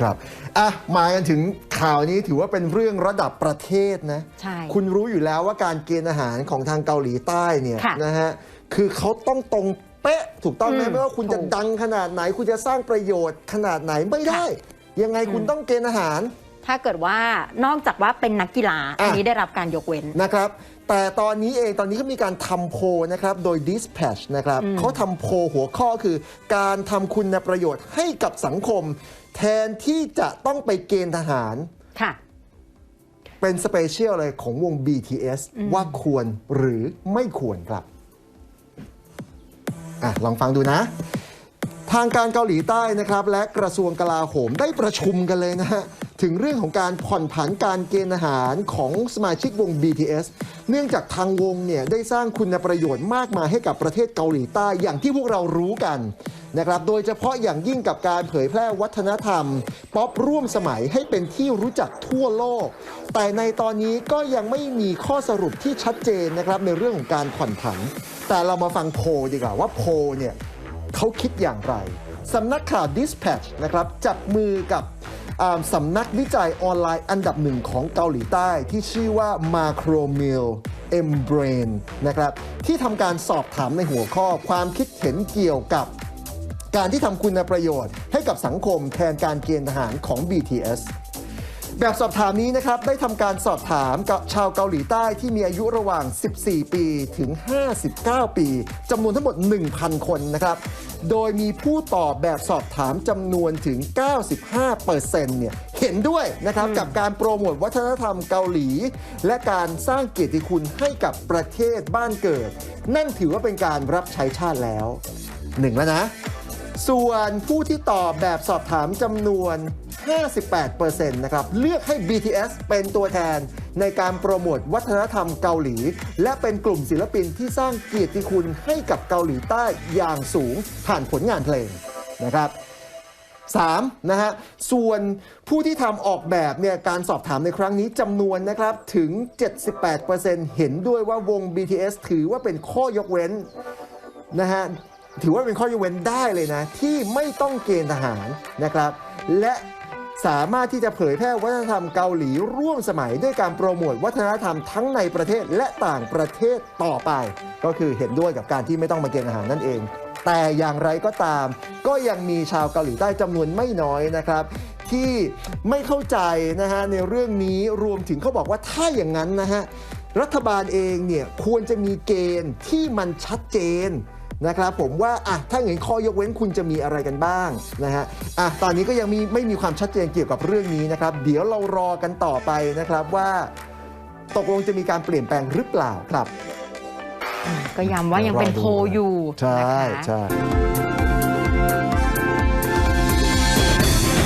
ครับอะมากันถึงข่าวนี้ถือว่าเป็นเรื่องระดับประเทศนะใช่คุณรู้อยู่แล้วว่าการเกณฑ์อาหารของทางเกาหลีใต้เนี่ยค่ะนะฮะคือเขาต้องตรงเป๊ะถูกต้องไหมอืมไม่ว่าคุณจะถูกดังขนาดไหน คุณจะสร้างประโยชน์ขนาดไหนไม่ได้ ยังไงคุณต้องเกณฑ์อาหาร ถ้าเกิดว่านอกจากว่าเป็นนักกีฬาอะอันนี้ได้รับการยกเว้นนะครับ แต่ตอนนี้เองตอนนี้เขามีการทำโพลนะครับ โดย Dispatch นะครับเขาทำโพลหัวข้อคือ การทำคุณประโยชน์ให้กับสังคม แทนที่จะต้องไปเกณฑ์ทหารค่ะเป็นสเปเชียลเลยของวง BTS ว่าควรหรือไม่ควรครับอะลองฟังดูนะ ทางการเกาหลีใต้นะครับ และกระทรวงกลาโหมได้ประชุมกันเลยนะฮะ ถึงเรื่องของการผ่อนผันการเกณฑ์อาหารของสมาชิกวง BTS เนื่องจากทางวงเนี่ยได้สร้างคุณประโยชน์มากมายให้กับประเทศเกาหลีใต้อย่างที่พวกเรารู้กันนะครับโดยเฉพาะอย่างยิ่งกับการเผยแพร่วัฒนธรรม ป๊อปร่วมสมัยให้เป็นที่รู้จักทั่วโลก แต่ในตอนนี้ก็ยังไม่มีข้อสรุปที่ชัดเจนนะครับในเรื่องของการผ่อนผัน แต่เรามาฟังโพดีกว่าว่าโพเนี่ยเขาคิดอย่างไรสำนักข่าว Dispatch นะครับจับมือกับ สำนักวิจัยออนไลน์อันดับหนึ่งของเกาหลีใต้ ที่ชื่อว่า Macromill M Brain นะครับที่ทำการสอบถามในหัวข้อความคิดเห็นเกี่ยวกับการที่ทำคุณประโยชน์ให้กับสังคมแทนการเกณฑ์ทหารของ BTS แบบสอบถามนี้นะครับ ได้ทำการสอบถามกับชาวเกาหลีใต้ที่มีอายุระหว่าง 14 ปีถึง 59 ปีจำนวนทั้งหมด 1,000 คนนะครับ โดยมีผู้ตอบแบบสอบถามจำนวนถึง 95%เนี่ยเห็นด้วยนะครับ กับการโปรโมทวัฒนธรรมเกาหลี และการสร้างเกียรติคุณให้กับประเทศบ้านเกิด นั่นถือว่าเป็นการรับใช้ชาติแล้วหนึ่งแล้วนะ ส่วนผู้ที่ตอบแบบสอบถามจำนวน 58%นะครับ เลือกให้ BTS เป็นตัวแทนในการโปรโมทวัฒนธรรมเกาหลี และเป็นกลุ่มศิลปินที่สร้างเกียรติคุณให้กับเกาหลีใต้อย่างสูงผ่านผลงานเพลงนะครับ 3. นะฮะ ส่วนผู้ที่ทำออกแบบเนี่ยการสอบถามในครั้งนี้จำนวนนะครับถึง 78%เห็นด้วยว่าวง BTS ถือว่าเป็นข้อยกเว้นนะฮะ ถือว่าเป็นข้อยกเว้นได้เลยนะ ที่ไม่ต้องเกณฑ์ทหารนะครับ และ สามารถที่จะเผยแพร่วัฒนธรรมเกาหลีร่วมสมัยด้วยการโปรโมทวัฒนธรรมทั้งในประเทศและต่างประเทศต่อไป ก็คือเห็นด้วยกับการที่ไม่ต้องมาเกณฑ์ทหารนั่นเอง แต่อย่างไรก็ตาม ก็ยังมีชาวเกาหลีใต้จำนวนไม่น้อยนะครับ ที่ไม่เข้าใจนะฮะในเรื่องนี้รวมถึงเขาบอกว่าถ้าอย่างนั้นนะฮะรัฐบาลเองเนี่ยควรจะมีเกณฑ์ที่มันชัดเจน นะครับผมว่าอะถ้าเห็นข้อยกเว้นคุณจะมีอะไรกันบ้างนะฮะอะตอนนี้ก็ยังมีไม่มีความชัดเจนเกี่ยวกับเรื่องนี้นะครับ เดี๋ยวเรารอกันต่อไปนะครับว่า ตกลงจะมีการเปลี่ยนแปลงหรือเปล่าครับ ก็ย้ำว่ายังเป็นโพลอยู่ใช่นะคะ ใช่